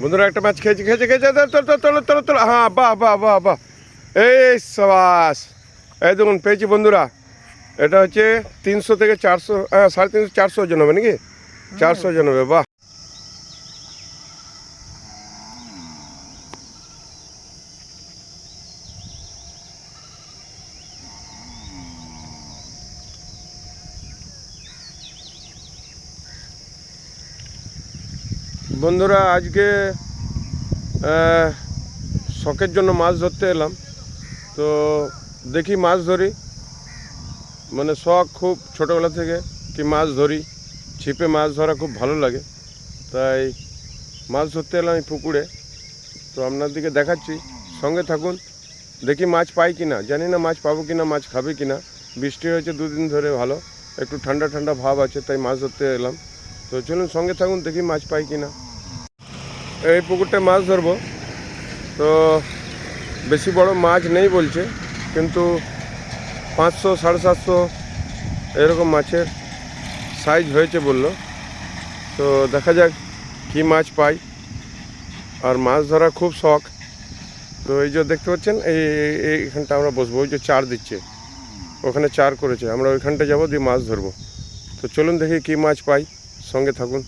বন্ধুরা একটা মাছ খেয়েছি খেয়েছে খেয়েছে তোল তোল তোল হ্যাঁ বাহ বাহ বাহ বাহ। এই সবাস। এই দেখুন পেয়েছি বন্ধুরা। এটা হচ্ছে তিনশো থেকে চারশো হ্যাঁ সাড়ে তিনশো চারশো ওজন হবে নাকি? চারশো ওজন হবে বাহ। বন্ধুরা, আজকে শখের জন্য মাছ ধরতে এলাম। তো দেখি মাছ ধরি। মানে শখ খুব ছোটোবেলা থেকে কি মাছ ধরি। ছিপে মাছ ধরা খুব ভালো লাগে। তাই মাছ ধরতে এলাম এই পুকুরে। তো আপনার দিকে দেখাচ্ছি। সঙ্গে থাকুন। দেখি মাছ পাই কি না জানি না মাছ পাবো কি না মাছ খাবে কি না বৃষ্টি হয়েছে দুদিন ধরে ভালো। একটু ঠান্ডা ঠান্ডা ভাব আছে, তাই মাছ ধরতে এলাম। তো চলুন সঙ্গে থাকুন, দেখি মাছ পাই কি না এই পুকুরটা মাছ ধরবো। তো বেশি বড় মাছ নেই বলছে, কিন্তু পাঁচশো, সাড়ে সাতশো এরকম মাছের সাইজ হয়েছে বলল। তো দেখা যাক কী মাছ পাই। আর মাছ ধরা খুব শখ। তো এই যে দেখতে পাচ্ছেন, এই, এই- এই- এইখানটা আমরা বসবো, ওই যে চার দিচ্ছে। ওখানে চার করেছে, আমরা ওইখানটা যাব, দিয়ে মাছ ধরবো। তো চলুন দেখি কী মাছ পাই, সঙ্গে থাকুন।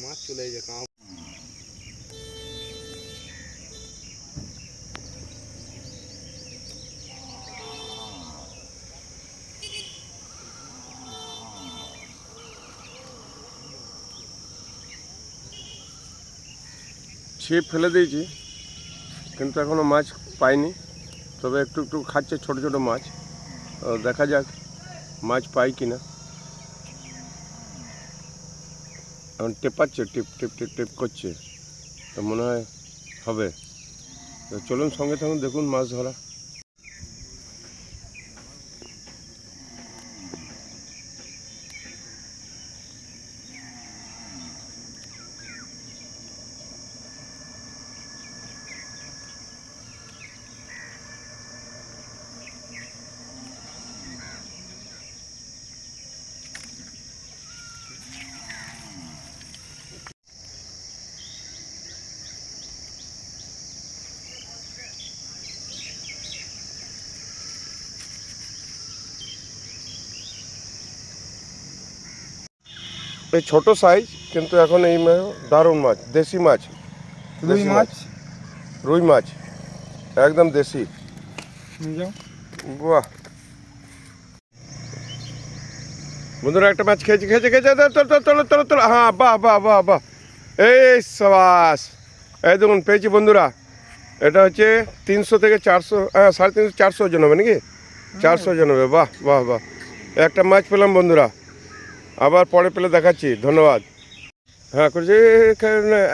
মাছ চলে যায় কাঁ ছিপ ফেলে দিয়েছি, কিন্তু এখনও মাছ পাইনি। তবে একটু একটু খাচ্ছে ছোট ছোট মাছ। দেখা যাক মাছ পাই কি না এখন টেপাচ্ছে, টিপ টিপ টিপ টিপ করছে। তো মনে হয় হবে। তো চলুন সঙ্গে থাকুন, দেখুন মাছ ধরা। এই ছোট সাইজ কিন্তু এখন এই দারুণ মাছ দেশি মাছ। রুই মাছ? রুই মাছ। একদম দেশি। বাহ। বন্ধুরা একটা মাছ খেয়েছি খেয়েছে তোল তোল তোল তোল হ্যাঁ বাহ বাহ বাহ বাহ। এই সাবাস। এই দেখুন পেয়েছি বন্ধুরা। এটা হচ্ছে তিনশো থেকে চারশো হ্যাঁ সাড়ে তিনশো চারশো ওজন হবে নাকি? চারশো ওজন হবে। বাহ বাহ বাহ। একটা মাছ পেলাম বন্ধুরা। আবার পরে পেলে দেখাচ্ছি, ধন্যবাদ। হ্যাঁ করেছে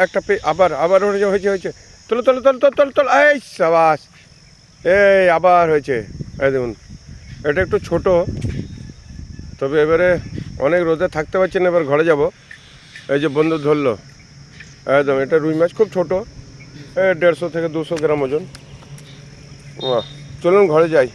একটা পে আবার আবার হয়েছে হয়েছে হয়েছে। তোলো তোলো, তোল তোল তোল তোল, এই সাবাস। এই, আবার হয়েছে। এই দেখুন, এটা একটু ছোট। তবে এবারে অনেক রোদে থাকতে পারছি না, এবার ঘরে যাব। এই যে বন্ধু ধরলো। একদম, এটা রুই মাছ, খুব ছোটো। দেড়শো থেকে দুশো গ্রাম ওজন। চলুন ঘরে যাই।